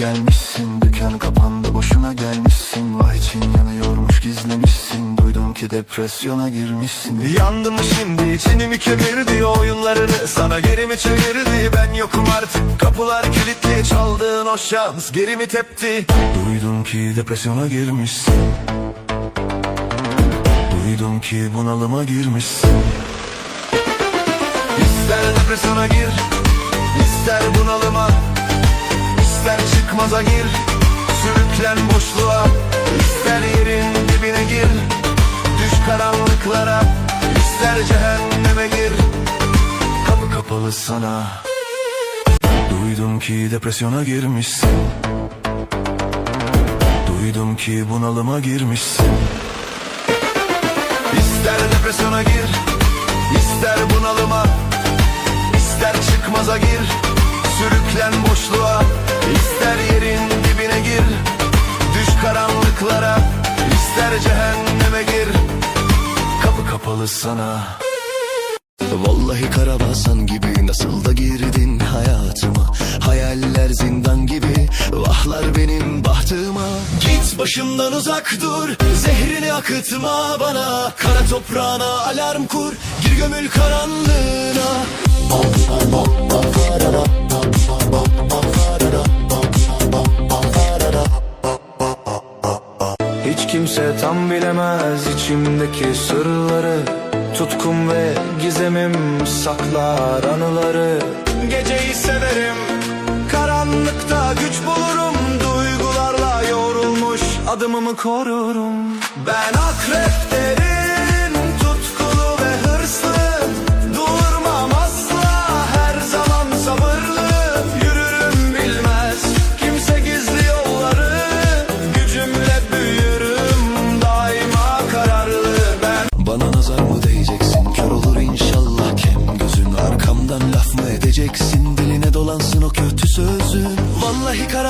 gelmişsin Dükkan kapandı boşuna gelmişsin. Vah için yanıyormuş gizlemişsin. Duydum ki depresyona girmişsin. Yandım şimdi? İçini kemirdi Oyunlarını. Sana geri mi çevirdi? Ben yokum artık. Kapılar kilitli Çaldığın o şans geri mi tepti? Duydum ki depresyona girmişsin. Duydum ki bunalıma girmişsin. İster depresyona gir ister bunalıma ister çıkmaza gir Sürüklen boşluğa. İster yerin dibine gir Düş karanlıklara. İster cehenneme gir Kapı kapalı sana. Duydum ki depresyona girmişsin. Duydum ki bunalıma girmişsin. İster depresyona gir ister bunalıma. İster çıkmaza gir Sürüklen boşluğa ister yerin dibine gir Düş karanlıklara. İster cehenneme gir Kapı kapalı sana. Vallahi karabasan gibi nasıl da girdin hayatıma? Hayaller zindan gibi vahlar benim bahtıma Git başımdan uzak dur Zehrini akıtma bana. Kara toprağına alarm kur Gir gömül karanlığına Hiç kimse tam bilemez içimdeki sırları. Tutkum ve gizemim saklar anıları. Geceyi severim Karanlıkta güç bulurum. Duygularla yoğrulmuş Adımımı korurum. Ben akrep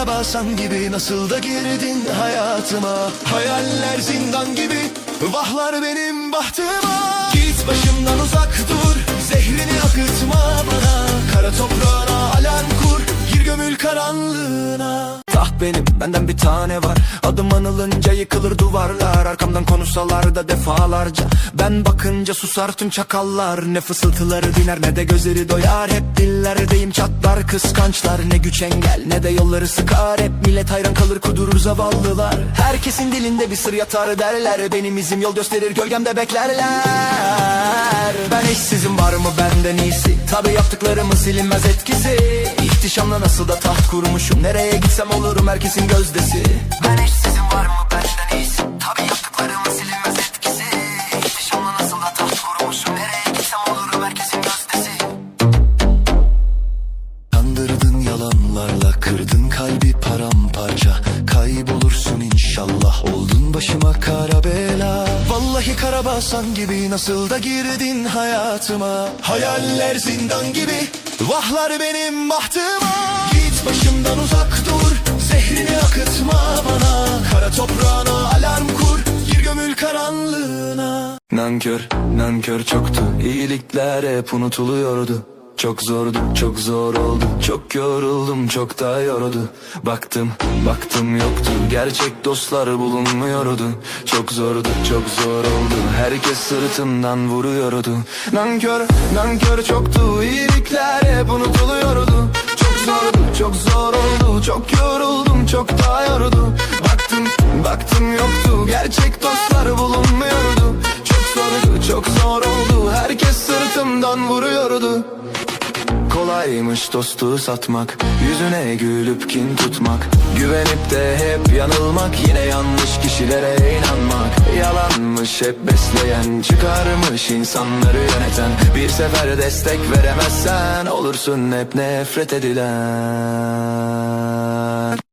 karabasan gibi nasıl da girdin hayatıma? Hayaller zindan gibi vahlar benim bahtıma. Git başımdan uzak dur benim. Benden bir tane var. Adım anılınca yıkılır duvarlar. Arkamdan konuşsalar da defalarca. Ben bakınca susar tüm çakallar. Ne fısıltıları diner ne de gözleri doyar. Hep dillerdeyim çatlar kıskançlar. Ne güç engel ne de yolları sıkar. Hep millet hayran kalır kudurur zavallılar. Herkesin dilinde bir sır yatar derler. Benim izim yol gösterir gölgemde beklerler. Ben eşsizim var mı benden iyisi? Tabi yaptıklarımı silinmez etkisi İhtişamla nasıl da taht kurmuşum. Nereye gitsem olurum herkesin gözdesi. Ben eşsizim var mı benden iyisi Tabi yaptıklarımı silinmez etkisi. İhtişamla nasıl da taht kurmuşum. Nereye gitsem olurum herkesin gözdesi. Kandırdın yalanlarla kırdın kalbi paramparça. Kaybolursun inşallah oldun başıma kara bela. Vallahi karabasan gibi nasıl da girdin hayatıma? Hayaller zindan gibi vahlar benim bahtıma Git başımdan uzak dur zehrini akıtma bana. Kara toprağına alarm kur gir gömül karanlığına. Nankör, nankör çoktu iyilikler hep unutuluyordu çok zordu, çok zor oldu. Çok yoruldum, çok da yordu. Baktım, baktım yoktu. Gerçek dostlar bulunmuyordu. Çok zordu, çok zor oldu. Herkes sırtımdan vuruyordu. Nankör, nankör çoktu. İyilikler hep unutuluyordu. Çok zordu, çok zor oldu. Çok yoruldum, çok da yordu. Baktım, baktım yoktu. Gerçek dostlar bulunmuyordu. Çok zordu, çok zor oldu. Herkes sırtımdan vuruyordu Kolaymış dostu satmak Yüzüne gülüp kin tutmak Güvenip de hep yanılmak Yine yanlış kişilere inanmak. Yalanmış hep besleyen Çıkarmış insanları yöneten. Bir sefer destek veremezsen Olursun hep nefret edilen